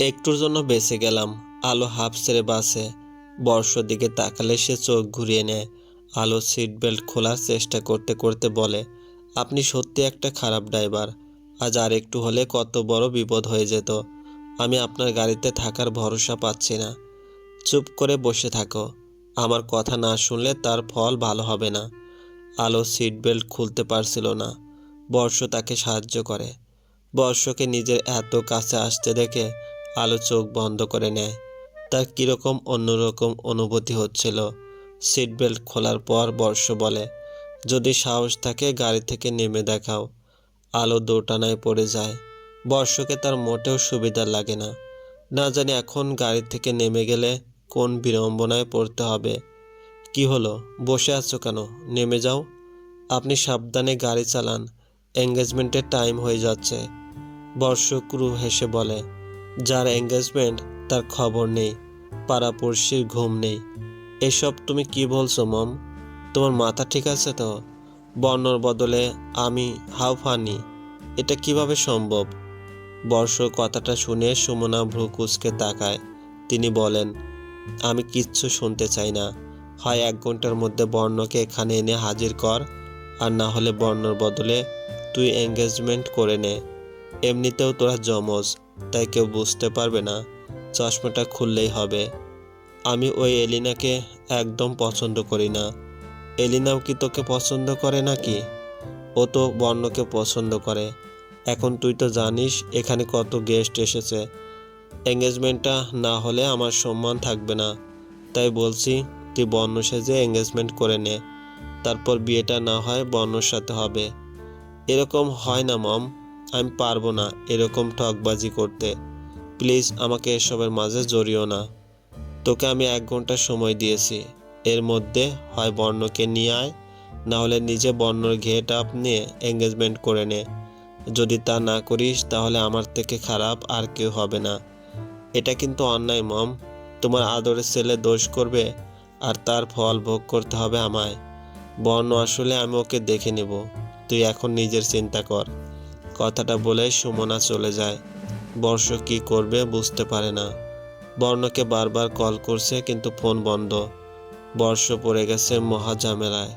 একটুর জন্য বেঁচে গেলাম। আলো হাফ ছেড়ে বাসে। বর্ষর দিকে তাকালে সে চোখ ঘুরিয়ে নেয়। আলো সিট বেল্ট খোলার চেষ্টা করতে করতে বলে, আপনি সত্যি একটা খারাপ ড্রাইভার। আজ আর একটু হলে কত বড় বিপদ হয়ে যেত। আমি আপনার গাড়িতে থাকার ভরসা পাচ্ছি না। চুপ করে বসে থাকো। আমার কথা না শুনলে তার ফল ভালো হবে না। আলো সিট বেল্ট খুলতে পারছিল না। বর্ষ তাকে সাহায্য করে। বর্ষকে নিজের এত কাছে আসতে দেখে আলো চোখ বন্ধ করে নেয়। তার কীরকম অন্যরকম অনুভূতি হচ্ছিল। সিট বেল্ট খোলার পর বর্ষ বলে, যদি সাহস থাকে গাড়ি থেকে নেমে দেখাও। আলো দোটানায় পড়ে যায়। বর্ষকে তার মোটেও সুবিধা লাগে না। না জানি এখন গাড়ি থেকে নেমে গেলে কোন বিড়ম্বনায় পড়তে হবে। কি হলো? বসে আছো কেন? নেমে যাও। আপনি সাবধানে গাড়ি চালান। এঙ্গেজমেন্টের টাইম হয়ে যাচ্ছে। বর্ষ ক্রু হেসে বলে যার এঙ্গেজমেন্ট তার খবর নেই, পাড়াপড়শির ঘুম নেই। এসব তুমি কি বলছো, মম? তোমার মাথা ঠিক আছে তো? বর্ণর বদলে আমি হাউ ফানি। এটা কীভাবে সম্ভব? বর্ষ কথাটা শুনে সুমনা ভ্রু কুচকে তাকায়। তিনি বলেন, আমি কিচ্ছু শুনতে চাই না। হয় এক ঘণ্টার মধ্যে বর্ণকে এখানে এনে হাজির কর, আর না হলে বর্ণর বদলে তুই এঙ্গেজমেন্ট করে নে। এমনিতেও তোরা জমজ তাই কেউ বুঝতে পারবে না, চশমাটা খুললেই হবে। আমি ওই এলিনাকে একদম পছন্দ করি না। এলিনাও কি তোকে পছন্দ করে নাকি? ও তো বর্ণকে পছন্দ করে। এখন তুই তো জানিস, এখানে কত গেস্ট এসেছে। এঙ্গেজমেন্টটা না হলে আমার সম্মান থাকবে না। তাই বলছি, তুই বর্ণ সেজে এঙ্গেজমেন্ট করে নে। তারপর বিয়েটা না হয় বর্ণর সাথে হবে। এরকম হয় না, মম। আমি পারব না এরকম ঠকবাজি করতে। প্লিজ আমাকে এসবের মাঝে জড়িও না। তোকে আমি এক ঘণ্টা সময় দিয়েছি। এর মধ্যে হয় বর্ণকে নিয়ে আয় না হলে নিজে বর্ণর ঘেট আপ নিয়ে এঙ্গেজমেন্ট করে নে। যদি তা না করিস, তাহলে আমার থেকে খারাপ আর কেউ হবে না। এটা কিন্তু অন্যায়, মম। তোমার আদরের ছেলে দোষ করবে আর তার ফল ভোগ করতে হবে আমায়। বর্ণ আসলে আমি ওকে দেখে নেব। তুই এখন নিজের চিন্তা কর। কথাটা বলে সুমনা চলে যায়। বর্ষ কি করবে বুঝতে পারে না। বর্ণকে বারবার কল করছে কিন্তু ফোন বন্ধ। বর্ষ পড়ে গেছে মহা ঝামেলায়।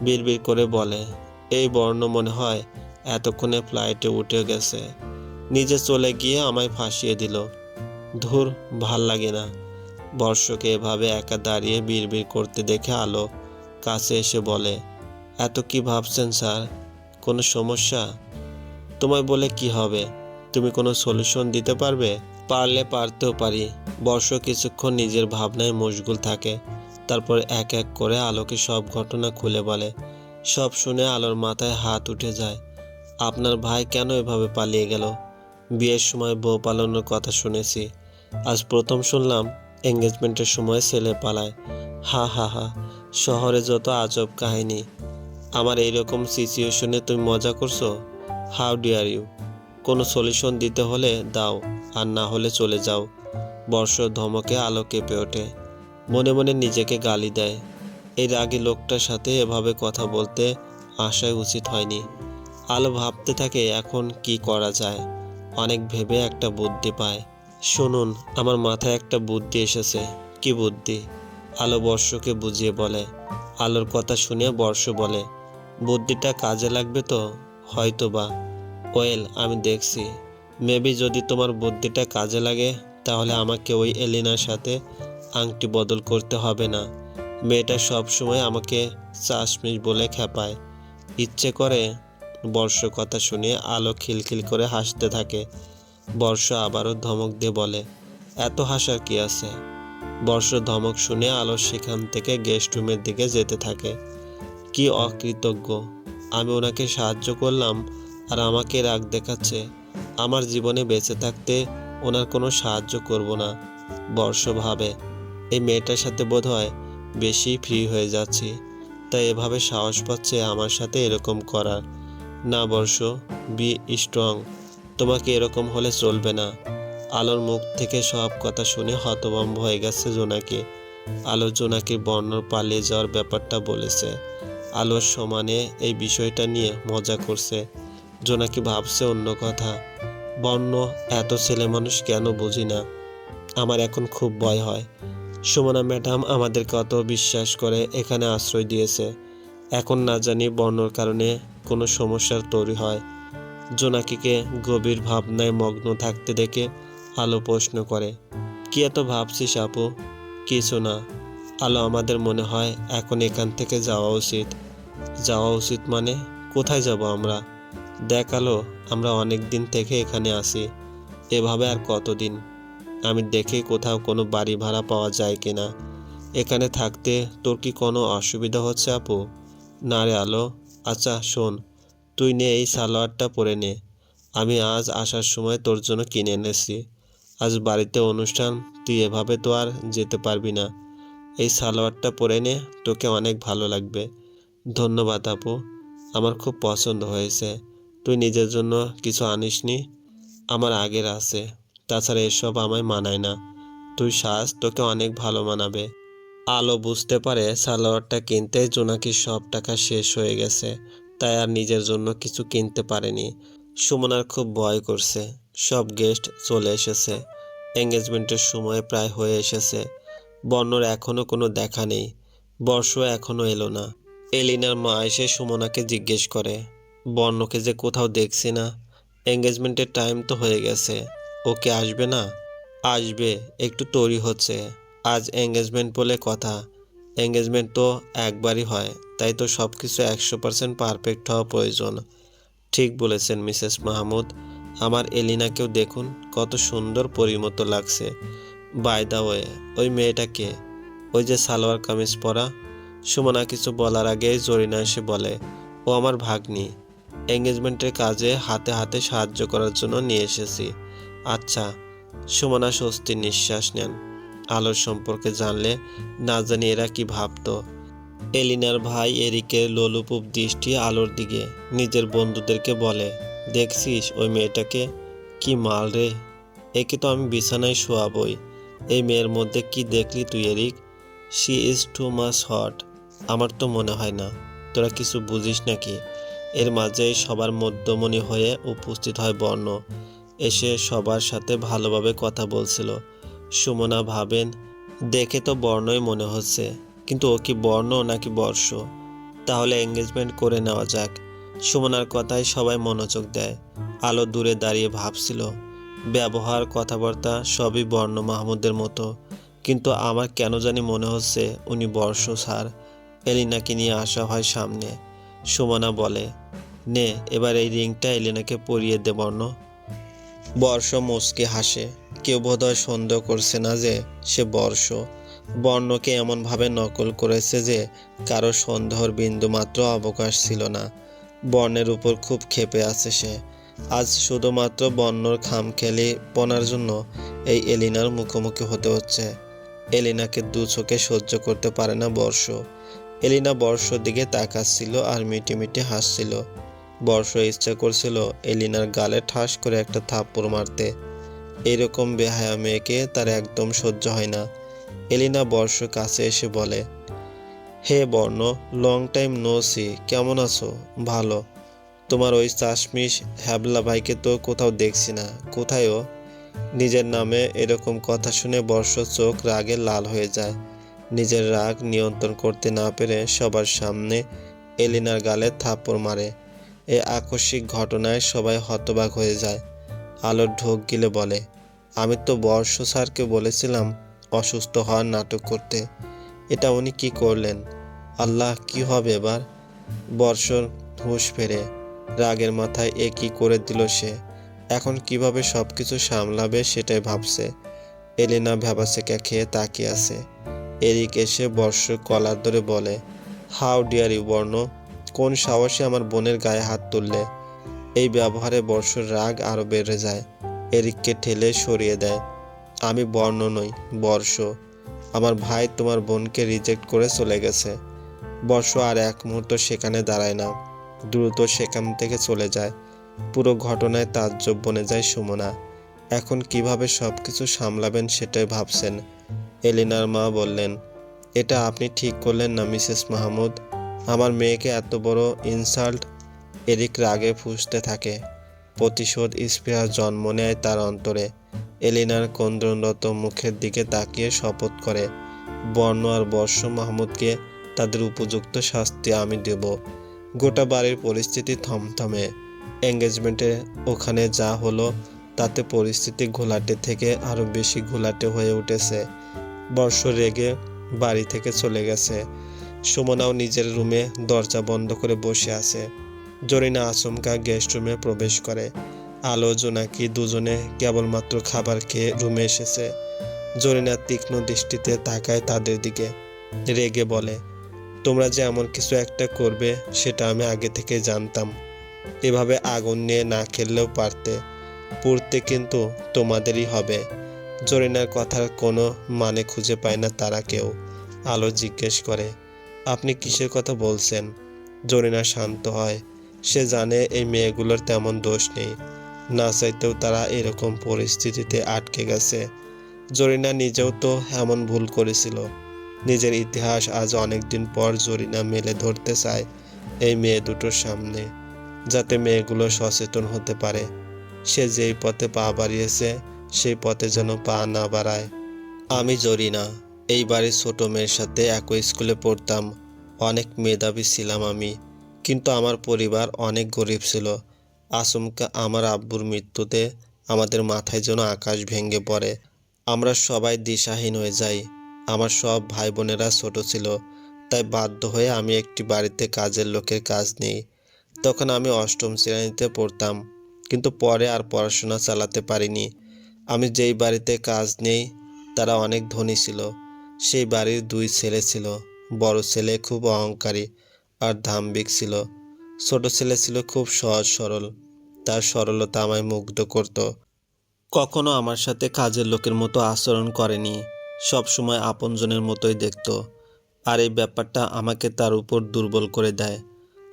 বিড়বিড় করে বলে, এই বর্ণ মনে হয় এতক্ষণে ফ্লাইটে উঠে গেছে। নিজে চলে গিয়ে আমায় ফাঁসিয়ে দিল। ধুর, ভালো লাগে না। বর্ষকে এভাবে একা দাঁড়িয়ে বিড়বিড় করতে দেখে আলো কাছে এসে বলে, এত কি ভাবছেন স্যার? কোনো সমস্যা? তোমায় বলে কি হবে? তুমি কোনো সলিউশন দিতে পারবে? পারলে পারতেও পারি। বর্ষ কিছুক্ষণ নিজের ভাবনায় মশগুল থাকে। তারপর এক এক করে আলোকে সব ঘটনা খুলে বলে। সব শুনে আলোর মাথায় হাত উঠে যায়। আপনার ভাই কেন এভাবে পালিয়ে গেল? বিয়ের সময় বউ পালানোর কথা শুনেছি। আজ প্রথম শুনলাম এঙ্গেজমেন্টের সময় ছেলে পালায়। হা হা হা, শহরে যত আজব কাহিনী। আমার এইরকম সিচুয়েশনে তুমি মজা করছ? How dear you. কোনো সলিউশন দিতে হলে দাও, আর না হলে চলে যাও। বর্ষ ধমকে আলো কেঁপে ওঠে। মনে মনে নিজেকে গালি দেয়। এই রাগী লোকটার সাথে এভাবে কথা বলতে আসাই উচিত হয়নি। আলো ভাবতে থাকে এখন কি করা যায়। অনেক ভেবে একটা বুদ্ধি পায়। শুনুন, আমার মাথায় একটা বুদ্ধি এসেছে। কি বুদ্ধি? আলো বর্ষকে বুঝিয়ে বলে। আলোর কথা শুনে বর্ষ বলে, বুদ্ধিটা কাজে লাগবে তো? হয়তো বা ওয়েল, আমি দেখছি। মেবি যদি তোমার বুদ্ধিটা কাজে লাগে, তাহলে আমাকে ওই এলিনার সাথে আংটি বদল করতে হবে না। মেয়েটা সব সময় আমাকে চাশমিশ বলে খেপায়। ইচ্ছে করে বর্ষ কথা শুনে আলো খিলখিল করে হাসতে থাকে। বর্ষ আবারও ধমক দিয়ে বলে, এত হাসার কি আছে? বর্ষ ধমক শুনে আলো সেখান থেকে গেস্ট রুমের দিকে যেতে থাকে। কি অকৃতজ্ঞ। আমি ওনাকে সাহায্য করলাম আর আমাকে রাগ দেখাচ্ছে। আমার জীবনে বেঁচে থাকতে ওনার কোনো সাহায্য করব না বর্ষ ভাবে এই মেয়েটার সাথে বোধ হয় বেশি ফ্রি হয়ে যাচ্ছি, তাই এভাবে সাহস পাচ্ছে আমার সাথে এরকম করার। না বর্ষ, বি স্ট্রং, তোমাকে এরকম হলে চলবে না। আলোর মুখ থেকে সব কথা শুনে হতভম্ব হয়ে গেছে জোনাকি। আলো জোনাকি বর্ণর পালিয়ে যাওয়ার ব্যাপারটা বলেছে। আলোর সমানে এই বিষয়টা নিয়ে মজা করছে। জোনাকি ভাবছে অন্য কথা। বন্য এত ছেলে মানুষ কেন বুঝি না। আমার এখন খুব ভয় হয়। সুমনা ম্যাডাম আমাদের কত বিশ্বাস করে এখানে আশ্রয় দিয়েছে। এখন না জানি বর্ণর কারণে কোনো সমস্যার তৈরি হয়। জোনাকিকে গভীর ভাবনায় মগ্ন থাকতে দেখে আলো প্রশ্ন করে, কি এত ভাবছিস আপু? কিছু না। আলো আমাদের মনে হয় এখন এখান থেকে যাওয়া উচিত। যাওয়া উচিত মানে কোথায় যাব আমরা? দেখাল আমরা অনেক দিন থেকে এখানে আসি এভাবে আর কতদিন? আমি দেখি কোথাও কোনো বাড়ি ভাড়া পাওয়া যায় কি না এখানে থাকতে তোর কি কোনো অসুবিধা হচ্ছে আপু? না রে আলো। আচ্ছা শোন, তুই নে এই সালোয়ারটা পরে নে। আমি আজ আসার সময় তোর জন্য কিনে এনেছি। আজ বাড়িতে অনুষ্ঠান, তুই এভাবে তো আর যেতে পারবি না। এই সালোয়ারটা পরে নে, তোকে অনেক ভালো লাগবে। ধন্যবাদ আপু। আমার খুব পছন্দ হয়েছে। তুই নিজের জন্য কিছু আনিসনি, আমার আগের আছে। তাছাড়া এসব আমায় মানায় না। তুই শ্বাস তোকে অনেক ভালো মানাবে। আলো বুঝতে পারে সালোয়ারটা কিনতে জোনাকির সব টাকা শেষ হয়ে গেছে, তাই আর নিজের জন্য কিছু কিনতে পারেনি। সুমনার খুব ভয় করছে। সব গেস্ট চলে এসেছে। এঙ্গেজমেন্টের সময় প্রায় হয়ে এসেছে। বর্ণর এখনও কোনো দেখা নেই। বর্ষ এখনও এলো না। এলিনার মা এসে সুমনাকে জিজ্ঞেস করে, বর্ণকে যে কোথাও দেখছি না, এঙ্গেজমেন্টের টাইম তো হয়ে গেছে ওকে আসবে না? আসবে, একটু তৈরি হচ্ছে, আজ এঙ্গেজমেন্ট বলে কথা, এঙ্গেজমেন্ট তো একবারই হয়, তাই তো সব কিছু একশো পার্সেন্ট পারফেক্ট হওয়া প্রয়োজন। ঠিক বলেছেন, মিসেস মাহমুদ, আমার এলিনাকেও দেখুন, কত সুন্দর পরিমতো লাগছে। বাই দা ওয়ে, ওই মেয়েটাকে ওই যে সালোয়ার কামিজ পরা? সুমনা কিছু বলার আগে জরিনা এসে বলে, ও আমার ভাগ্নি। এঙ্গেজমেন্টের কাজে হাতে হাতে সাহায্য করার জন্য নিয়ে এসেছি। আচ্ছা সুমনা স্বস্তির নিঃশ্বাস নেন। আলোর সম্পর্কে জানলে না জানি এরা কি ভাবতো। এলিনার ভাই এরিকের লোলুপুপ দৃষ্টি আলোর দিকে, নিজের বন্ধুদেরকে বলে, দেখছিস ওই মেয়েটাকে? কি মাল রে। একে তো আমি বিছানায় শোয়াবই। এই মেয়ের মধ্যে কি দেখলি তুই, Eric? She is too much hot আমার তো মনে হয় না। তোরা কিছু বুঝিস নাকি? এর মাঝে সবার মধ্যমণি হয়ে উপস্থিত হয় বর্ণ। এসে সবার সাথে ভালোভাবে কথা বলছিল। সুমনা ভাবেন, দেখে তো বর্ণই মনে হচ্ছে। কিন্তু ও কি বর্ণ নাকি বর্ষ? তাহলে এঙ্গেজমেন্ট করে নেওয়া যাক। সুমনার কথায় সবাই মনোযোগ দেয়। আলো দূরে দাঁড়িয়ে ভাবছিল, ব্যবহার, কথাবার্তা সবই বর্ণ মাহমুদের মতো। কিন্তু আমার কেন জানি মনে হচ্ছে উনি বর্ষ, স্যার। এলিনাকে নিয়ে আসা হয় সামনে। সুমনা বলে, নে, এবার এই রিংটা এলিনাকে পরিয়ে দে, বর্ণ। বর্ষ মুচকে হাসে, কেউ বোধহয় সন্দেহ করছে না যে সে বর্ষ। বর্ণকে এমনভাবে নকল করেছে যে কারও সন্দেহর বিন্দু মাত্র অবকাশ ছিল না। বর্ণের উপর খুব ক্ষেপে আছে সে। আজ শুধুমাত্র বর্ণর খামখেলি পনার জন্য এই এলিনার মুখোমুখি হতে হচ্ছে। এলিনাকে দু চোখে সহ্য করতে পারে না বর্ষ। এলিনা বর্ষর দিকে তাকাচ্ছিল আর মিটি মিটি হাসছিল। বর্ষ ইচ্ছা করছিল এলিনার গালে ঠাস করে একটা থাপ্পড় মারতে। এরকম বেহায়া মেয়েকে তার একদম সহ্য হয় না। এলিনা বর্ষ কাছে এসে বলে, হে বর্ণ লং টাইম নো সি কেমন আছো? ভালো। তোমার ওই চাশমিশ হ্যাবলা ভাইকে তো কোথাও দেখছি না। কোথায় ও? নিজের নামে এরকম কথা শুনে বর্ষ চোখ রাগে লাল হয়ে যায়। নিজের রাগ নিয়ন্ত্রণ করতে না পেরে সবার সামনে এলিনার গালে থাপ্পড় মারে। এই আকস্মিক ঘটনায় সবাই হতবাক হয়ে যায়। আলোর ঢোক গিলে বলে, আমি তো বর্ষ স্যারকে বলেছিলাম অসুস্থ হওয়ার নাটক করতে। এটা উনি কি করলেন? আল্লাহ কি হবে এবার? বর্ষর হুঁশ ফেরে, রাগের মাথায় এ কি করে দিল সে? এখন কীভাবে সব কিছু সামলাবে সেটাই ভাবছে। এলিনা ভ্যাবাসেকা খেয়ে তাকিয়ে আছে। এরিক এসে বর্ষ কলার ধরে বলে, হাউ ডিয়ার ইউ বর্ণ, কোন সাহসে আমার বোনের গায়ে হাত তুললে? এই ব্যবহারে বর্ষর রাগ আরও বেড়ে যায়। এরিককে ঠেলে সরিয়ে দেয়, আমি বর্ণ নই, বর্ষ। আমার ভাই তোমার বোনকে রিজেক্ট করে চলে গেছে। বর্ষ আর এক মুহূর্ত সেখানে দাঁড়ায় না। দ্রুত সেখান থেকে চলে যায়। পুরো ঘটনায় তাজ্জব বনে যায় সুমনা। এখন কীভাবে সব কিছু সামলাবেন সেটাই ভাবছেন। এলিনার মা বললেন, এটা আপনি ঠিক করলেন না, মিসেস মাহমুদ। আমার মেয়েকে এত বড় ইনসাল্ট এরিক রাগে ফুঁসতে থাকে। প্রতিশোধ স্পৃহা জন্ম নেয় তার অন্তরে। এলিনার কন্দনরত মুখের দিকে তাকিয়ে শপথ করে, বর্ণ আর বর্ষ মাহমুদকে তাদের উপযুক্ত শাস্তি আমি দেব। গোটা বাড়ির পরিস্থিতি থমথমে। এঙ্গেজমেন্টে ওখানে যা হলো, তাতে পরিস্থিতি ঘোলাটে থেকে আরও বেশি ঘোলাটে হয়ে উঠেছে। বর্ষ রেগে বাড়ি থেকে চলে গেছে। সুমনাও নিজের রুমে দরজা বন্ধ করে বসে আছে। জরিনা আচমকা গেস্ট রুমে প্রবেশ করে। আলো, জোনাকি দুজনে কেবলমাত্র খাবার খেয়ে রুমে এসেছে। জরিনা তীক্ষ্ণ দৃষ্টিতে তাকায় তাদের দিকে। রেগে বলে, তোমরা যে এমন কিছু একটা করবে, সেটা আমি আগে থেকে জানতাম। এভাবে আগুন নিয়ে না খেললেও পারতে। পড়তে কিন্তু তোমাদেরই হবে। জরিনার কথার কোনো মানে খুঁজে পায় না তারা কেউ। আলো জিজ্ঞেস করে, আপনি কিসের কথা বলছেন? জরিনা শান্ত হয়। সে জানে এই মেয়েগুলোর তেমন দোষ নেই। না চাইতেও তারা এরকম পরিস্থিতিতে আটকে গেছে। জরিনা নিজেও তো এমন ভুল করেছিল। নিজের ইতিহাস আজ অনেকদিন পর জরিনা মেলে ধরতে চায় এই মেয়ে দুটোর সামনে, যাতে মেয়েগুলো সচেতন হতে পারে। সে যেই পথে পা বাড়িয়েছে সেই পথে যেন পা না বাড়ায়। আমি জরিনা এই বাড়ির ছোট মেয়ের সাথে একই স্কুলে পড়তাম। অনেক মেধাবী ছিলাম আমি। কিন্তু আমার পরিবার অনেক গরিব ছিল। আচমকা আমার আব্বুর মৃত্যুতে আমাদের মাথায় যেন আকাশ ভেঙে পড়ে। আমরা সবাই দিশাহীন হয়ে যাই। আমার সব ভাই বোনেরা ছোট ছিল। তাই বাধ্য হয়ে আমি একটি বাড়িতে কাজের লোকের কাজ নিই। তখন আমি অষ্টম শ্রেণীতে পড়তাম। কিন্তু পরে আর পড়াশোনা চালাতে পারিনি। আমি যেই বাড়িতে কাজ নেই, তারা অনেক ধনী ছিল। সেই বাড়ির দুই ছেলে ছিল। বড় ছেলে খুব অহংকারী আর ধাম্বিক ছিল। ছোট ছেলে ছিল খুব সহজ সরল। তার সরলতা আমায় মুগ্ধ করত। কখনো আমার সাথে কাজের লোকের মতো আচরণ করেনি। সবসময় আপনজনের মতোই দেখত। আর এই ব্যাপারটা আমাকে তার উপর দুর্বল করে দেয়।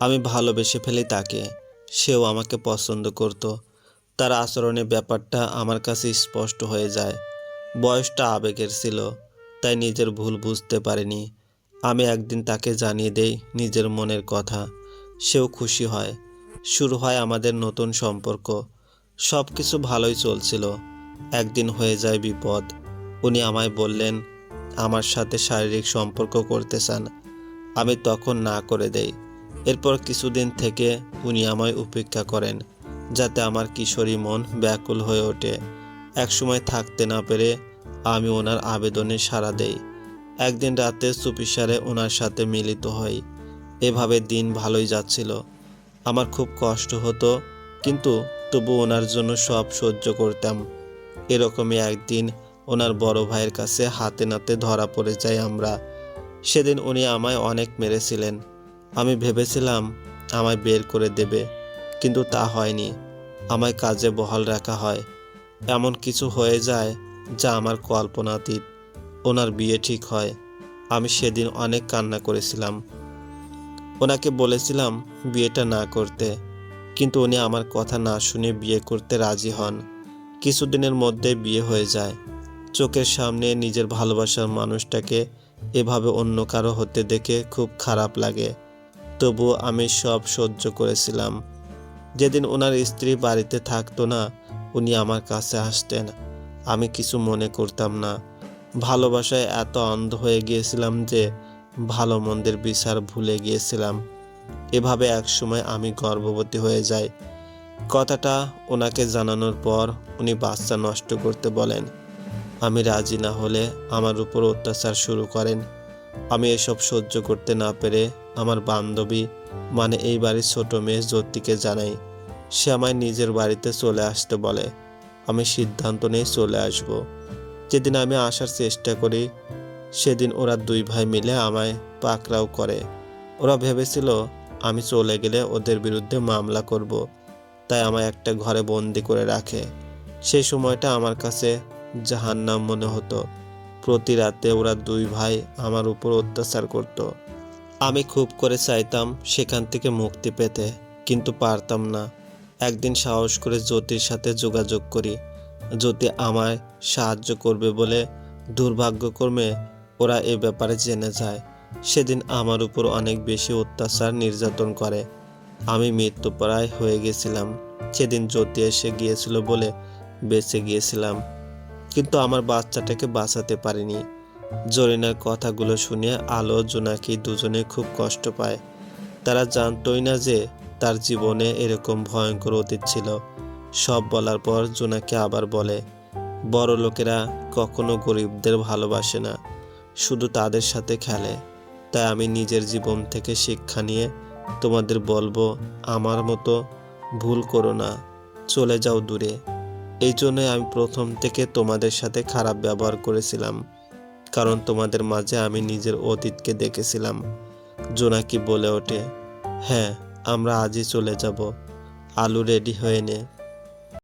আমি ভালোবেসে ফেলি তাকে। সেও আমাকে পছন্দ করত। তার আচরণের ব্যাপারটা আমার কাছে স্পষ্ট হয়ে যায়। বয়সটা আবেগের ছিল, তাই নিজের ভুল বুঝতে পারিনি। আমি একদিন তাকে জানিয়ে দেই নিজের মনের কথা। সেও খুশি হয়। শুরু হয় আমাদের নতুন সম্পর্ক। সব কিছু ভালোই চলছিল। একদিন হয়ে যায় বিপদ। উনি আমায় বললেন, আমার সাথে শারীরিক সম্পর্ক করতে চান। আমি তখন না করে দেই। এরপর কিছুদিন থেকে উনি আমায় উপেক্ষা করেন। যাতে আমার কিশোরী মন ব্যাকুল হয়ে ওঠে। একসময় থাকতে না পেরে আমি ওনার আবেদনে সাড়া দেই। একদিন রাতে চুপিসারে ওনার সাথে মিলিত হই। এভাবে দিন ভালোই যাচ্ছিল। আমার খুব কষ্ট হতো, কিন্তু তবু ওনার জন্য সব সহ্য করতাম। এরকমই একদিন ওনার বড় ভাইয়ের কাছে হাতে নাতে ধরা পড়ে যাই আমরা। সেদিন উনি আমায় অনেক মেরেছিলেন। আমি ভেবেছিলাম আমায় বের করে দেবে। কিন্তু তা হয়নি। আমায় কাজে বহাল রাখা হয়। এমন কিছু হয়ে যায় যা আমার কল্পনাতীত। ওনার বিয়ে ঠিক হয়। আমি সেদিন অনেক কান্না করেছিলাম। ওনাকে বলেছিলাম বিয়েটা না করতে। কিন্তু উনি আমার কথা না শুনে বিয়ে করতে রাজি হন। কিছুদিনের মধ্যে বিয়ে হয়ে যায়। চোখের সামনে নিজের ভালোবাসার মানুষটাকে এভাবে অন্য কারও হতে দেখে খুব খারাপ লাগে। তবুও আমি সব সহ্য করেছিলাম। যেদিন ওনার স্ত্রী বাড়িতে থাকতো না, উনি আমার কাছে আসতেন। আমি কিছু মনে করতাম না। ভালোবাসায় এত অন্ধ হয়ে গিয়েছিলাম যে, ভালো মন্দের বিচার ভুলে গিয়েছিলাম। এভাবে একসময় আমি গর্ভবতী হয়ে যাই। কথাটা ওনাকে জানানোর পর উনি বাচ্চা নষ্ট করতে বলেন। আমি রাজি না হলে আমার উপর অত্যাচার শুরু করেন। আমি এসব সহ্য করতে না পেরে আমার বান্ধবী মানে এই বাড়ির ছোট মেয়ে জ্যোতিকে জানাই, সে আমায় নিজের বাড়িতে চলে আসতে বলে। আমি সিদ্ধান্ত নিয়ে চলে আসব। যেদিন আমি আসার চেষ্টা করি, সেদিন ওরা দুই ভাই মিলে আমায় পাকড়াও করে। ওরা ভেবেছিল আমি চলে গেলে ওদের বিরুদ্ধে মামলা করব। তাই আমায় একটা ঘরে বন্দি করে রাখে। সেই সময়টা আমার কাছে জাহান্নাম মনে হতো। প্রতি রাতে ওরা দুই ভাই আমার উপর অত্যাচার করত। আমি খুব করে চাইতাম সেখান থেকে মুক্তি পেতে, কিন্তু পারতাম না। একদিন সাহস করে জ্যোতির সাথে যোগাযোগ করি। জ্যোতি আমায় সাহায্য করবে বলে দুর্ভাগ্যক্রমে ওরা এ ব্যাপারে জেনে যায়। সেদিন আমার উপর অনেক বেশি অত্যাচার নির্যাতন করে। আমি মৃত্যুপ্রায় হয়ে গেছিলাম। সেদিন জ্যোতি এসে গিয়েছিল বলে বেঁচে গিয়েছিলাম। কিন্তু আমার বাচ্চাটাকে বাঁচাতে পারিনি। জরিনার কথাগুলো শুনে আলো জোনাকি দুজনে খুব কষ্ট পায়। তারা জানতই না যে তার জীবনে এরকম ভয়ঙ্কর অতীত ছিল। সব বলার পর জোনাকি আবার বলে, বড় লোকেরা কখনো গরিবদের ভালোবাসে না, শুধু তাদের সাথে খেলে। তাই আমি নিজের জীবন থেকে শিক্ষা নিয়ে তোমাদের বলব, আমার মতো ভুল করো না, চলে যাও দূরে। এই জন্যই আমি প্রথম থেকে তোমাদের সাথে খারাপ ব্যবহার করেছিলাম। কারণ তোমাদের মাঝে আমি নিজের অতীতকে দেখেছিলাম। জোনাকি বলে ওঠে হ্যাঁ আমরা আজই চলে যাব। আলু রেডি হয়ে নে।